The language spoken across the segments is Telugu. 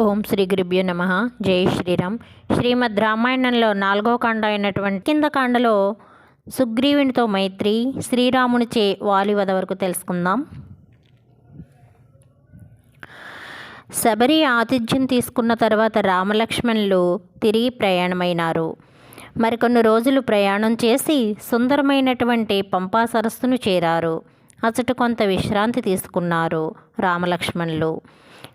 ఓం శ్రీ గురుభ్యో నమ. జై శ్రీరామ్. శ్రీమద్ రామాయణంలో నాలుగో కాండ అయినటువంటి కింద కాండలో సుగ్రీవునితో మైత్రి శ్రీరామునిచే వాలివద వరకు తెలుసుకుందాం. శబరి ఆతిథ్యం తీసుకున్న తర్వాత రామలక్ష్మణులు తిరిగి ప్రయాణమైనారు. మరికొన్ని రోజులు ప్రయాణం చేసి సుందరమైనటువంటి పంపా సరస్సును చేరారు. అచట కొంత విశ్రాంతి తీసుకున్నారు రామలక్ష్మణులు.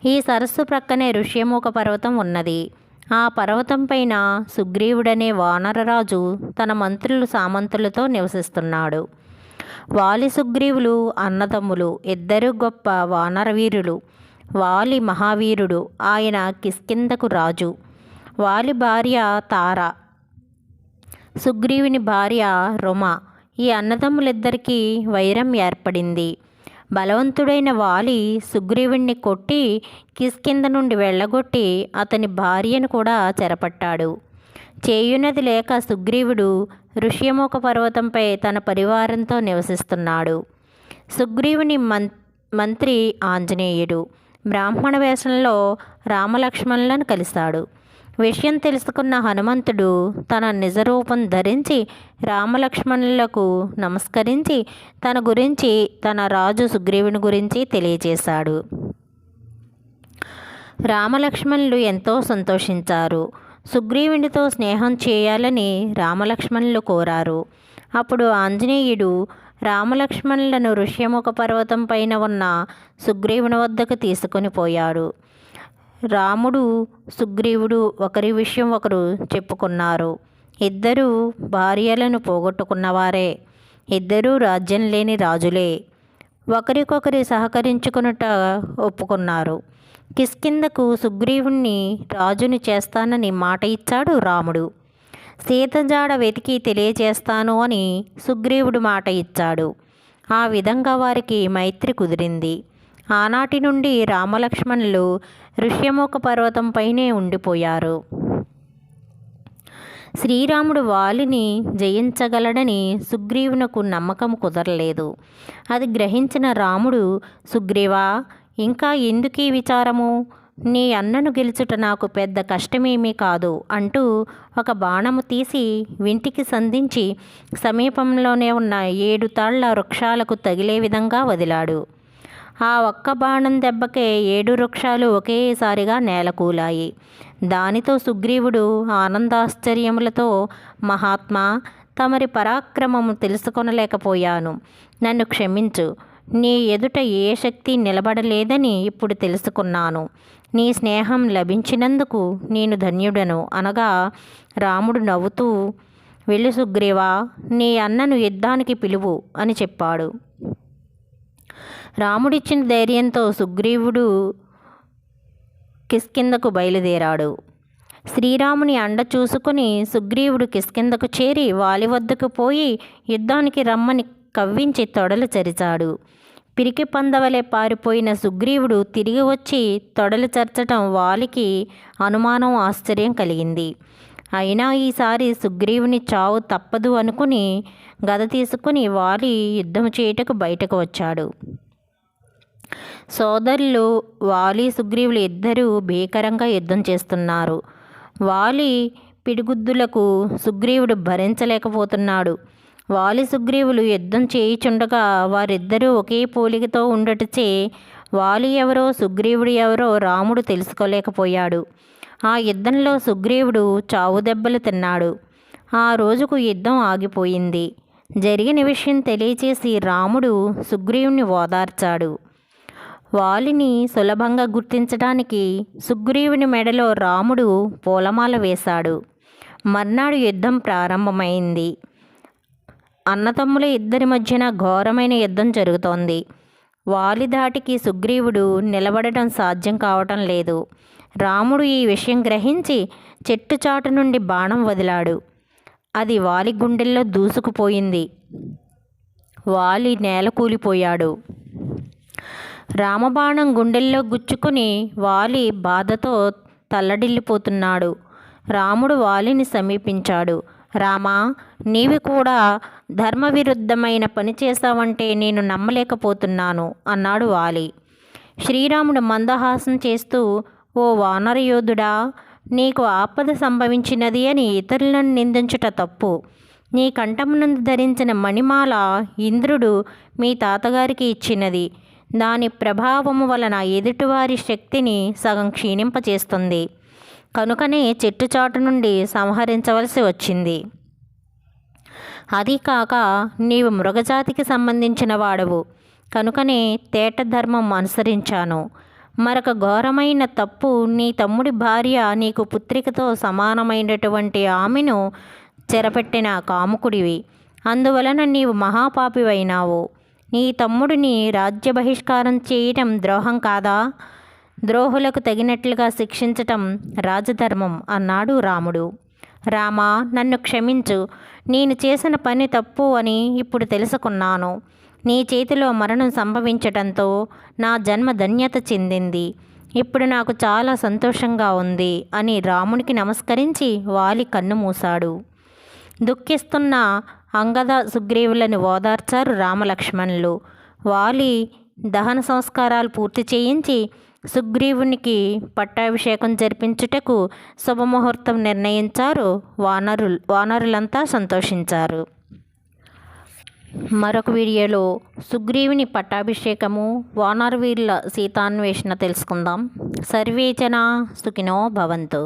ఈ సరస్సు ప్రక్కనే ఋష్యముఖ పర్వతం ఉన్నది. ఆ పర్వతం పైన సుగ్రీవుడనే వానరరాజు తన మంత్రులు సామంతులతో నివసిస్తున్నాడు. వాలి సుగ్రీవులు అన్నదమ్ములు ఇద్దరు గొప్ప వానరవీరులు వాలి మహావీరుడు ఆయన కిష్కిందకు రాజు. వాలి భార్య తార సుగ్రీవుని భార్య రుమ. ఈ అన్నదమ్ములిద్దరికీ వైరం ఏర్పడింది. బలవంతుడైన వాలి సుగ్రీవుణ్ణి కొట్టి కిస్కింద నుండి వెళ్ళగొట్టి అతని భార్యను కూడా చెరపట్టాడు. చేయునది లేక సుగ్రీవుడు ఋష్యముఖ పర్వతంపై తన పరివారంతో నివసిస్తున్నాడు. సుగ్రీవుని మం మంత్రి ఆంజనేయుడు. బ్రాహ్మణ వేషంలో రామలక్ష్మణులను కలిశాడు. విషయం తెలుసుకున్న హనుమంతుడు తన నిజరూపం ధరించి రామలక్ష్మణులకు నమస్కరించి తన గురించి తన రాజు సుగ్రీవుని గురించి తెలియజేశాడు. రామలక్ష్మణులు ఎంతో సంతోషించారు. సుగ్రీవునితో స్నేహం చేయాలని రామలక్ష్మణులు కోరారు. అప్పుడు ఆంజనేయుడు రామలక్ష్మణులను ఋష్యముఖ పర్వతం పైన ఉన్న సుగ్రీవుని వద్దకు తీసుకొని పోయాడు. రాముడు సుగ్రీవుడు ఒకరి విషయం ఒకరు చెప్పుకున్నారు. ఇద్దరు భార్యలను పోగొట్టుకున్నవారే. ఇద్దరూ రాజ్యం లేని రాజులే. ఒకరికొకరి సహకరించుకునుట ఒప్పుకున్నారు. కిష్కిందకు సుగ్రీవుణ్ణి రాజుని చేస్తానని మాట ఇచ్చాడు రాముడు. సీతజాడ వెతికి తెలియచేస్తాను అని సుగ్రీవుడు మాట ఇచ్చాడు. ఆ విధంగా వారికి మైత్రి కుదిరింది. ఆనాటి నుండి రామలక్ష్మణులు ఋష్యముఖ పర్వతంపైనే ఉండిపోయారు. శ్రీరాముడు వాలిని జయించగలడని సుగ్రీవునకు నమ్మకం కుదరలేదు. అది గ్రహించిన రాముడు సుగ్రీవా ఇంకా ఎందుకీ విచారము? నీ అన్నను గెలుచుట నాకు పెద్ద కష్టమేమీ కాదు అంటూ ఒక బాణము తీసి వింటికి సంధించి సమీపంలోనే ఉన్న ఏడు తాళ్ళ వృక్షాలకు తగిలే విధంగా వదిలాడు. ఆ ఒక్క బాణం దెబ్బకే ఏడు వృక్షాలు ఒకేసారిగా నేలకూలాయి. దానితో సుగ్రీవుడు ఆనందాశ్చర్యములతో మహాత్మా తమరి పరాక్రమము తెలుసుకొనలేకపోయాను. నన్ను క్షమించు. నీ ఎదుట ఏ శక్తి నిలబడలేదని ఇప్పుడు తెలుసుకున్నాను. నీ స్నేహం లభించినందుకు నేను ధన్యుడను అనగా రాముడు నవ్వుతూ వెళ్ళి సుగ్రీవా నీ అన్నను యుద్ధానికి పిలువు అని చెప్పాడు. రాముడిచ్చిన ధైర్యంతో సుగ్రీవుడు కిష్కిందకు బయలుదేరాడు. శ్రీరాముని అండ చూసుకుని సుగ్రీవుడు కిష్కిందకు చేరి వాలి వద్దకు పోయి యుద్ధానికి రమ్మని కవ్వించి తొడలు చరిచాడు. పిరికి పందవలే పారిపోయిన సుగ్రీవుడు తిరిగి వచ్చి తొడలు చర్చటం వాలికి అనుమానం ఆశ్చర్యం కలిగింది. అయినా ఈసారి సుగ్రీవుని చావు తప్పదు అనుకుని గద తీసుకుని వాలి యుద్ధం చేయుటకు బయటకు వచ్చాడు. సోదరులు వాలి సుగ్రీవులు ఇద్దరూ భీకరంగా యుద్ధం చేస్తున్నారు. వాలి పిడిగుద్దులకు సుగ్రీవుడు భరించలేకపోతున్నాడు. వాలి సుగ్రీవులు యుద్ధం చేయుచుండగా వారిద్దరూ ఒకే పోలికతో ఉండటచే వాలి ఎవరో సుగ్రీవుడు ఎవరో రాముడు తెలుసుకోలేకపోయాడు. ఆ యుద్ధంలో సుగ్రీవుడు చావు దెబ్బలు తిన్నాడు. ఆ రోజుకు యుద్ధం ఆగిపోయింది. జరిగిన విషయం తెలియచేసి రాముడు సుగ్రీవుని ఓదార్చాడు. వాలిని సులభంగా గుర్తించడానికి సుగ్రీవుని మెడలో రాముడు పూలమాల వేశాడు. మర్నాడు యుద్ధం ప్రారంభమైంది. అన్నతమ్ముల ఇద్దరి మధ్యన ఘోరమైన యుద్ధం జరుగుతోంది. వాలి ధాటికి సుగ్రీవుడు నిలబడటం సాధ్యం కావటం లేదు. రాముడు ఈ విషయం గ్రహించి చెట్టు చాటు నుండి బాణం వదిలాడు. అది వాలి గుండెల్లో దూసుకుపోయింది. వాలి నేల కూలిపోయాడు. రామబాణం గుండెల్లో గుచ్చుకుని వాలి బాధతో తల్లడిల్లిపోతున్నాడు. రాముడు వాలిని సమీపించాడు. రామా నీవి కూడా ధర్మవిరుద్ధమైన పని చేశావంటే నేను నమ్మలేకపోతున్నాను అన్నాడు వాలి. శ్రీరాముడు మందహాసం చేస్తూ ఓ వానరయోధుడా నీకు ఆపద సంభవించినది అని ఇతరులను నిందించుట తప్పు. నీ కంఠమునందు ధరించిన మణిమాల ఇంద్రుడు మీ తాతగారికి ఇచ్చినది. దాని ప్రభావము వలన ఎదుటివారి శక్తిని సగం క్షీణింపచేస్తుంది. కనుకనే చెట్టు చాటు నుండి సంహరించవలసి వచ్చింది. అది కాక నీవు మృగజాతికి సంబంధించిన వాడవు. కనుకనే తేట ధర్మం అనుసరించాను. మరొక ఘోరమైన తప్పు నీ తమ్ముడి భార్య నీకు పుత్రికతో సమానమైనటువంటి ఆమెను చెరపెట్టిన కాముకుడివి. అందువలన నీవు మహాపాపివైనావు. నీ తమ్ముడిని రాజ్య బహిష్కారం చేయటం ద్రోహం కాదా? ద్రోహులకు తగినట్లుగా శిక్షించటం రాజధర్మం అన్నాడు రాముడు. రామా నన్ను క్షమించు. నేను చేసిన పని తప్పు అని ఇప్పుడు తెలుసుకున్నాను. నీ చేతిలో మరణం సంభవించటంతో నా జన్మ ధన్యత చెందింది. ఇప్పుడు నాకు చాలా సంతోషంగా ఉంది అని రామునికి నమస్కరించి వాలి కన్ను మూశాడు. దుఃఖిస్తున్న అంగద సుగ్రీవులను ఓదార్చారు రామలక్ష్మణులు. వాలి దహన సంస్కారాలు పూర్తి చేయించి సుగ్రీవునికి పట్టాభిషేకం జరిపించుటకు శుభముహూర్తం నిర్ణయించారు. వానరులు వానరులంతా సంతోషించారు. మరొక వీడియోలో సుగ్రీవుని పట్టాభిషేకము వానరవీరుల సీతాన్వేషణ తెలుసుకుందాం. సర్వేచన సుఖినో భవంతు.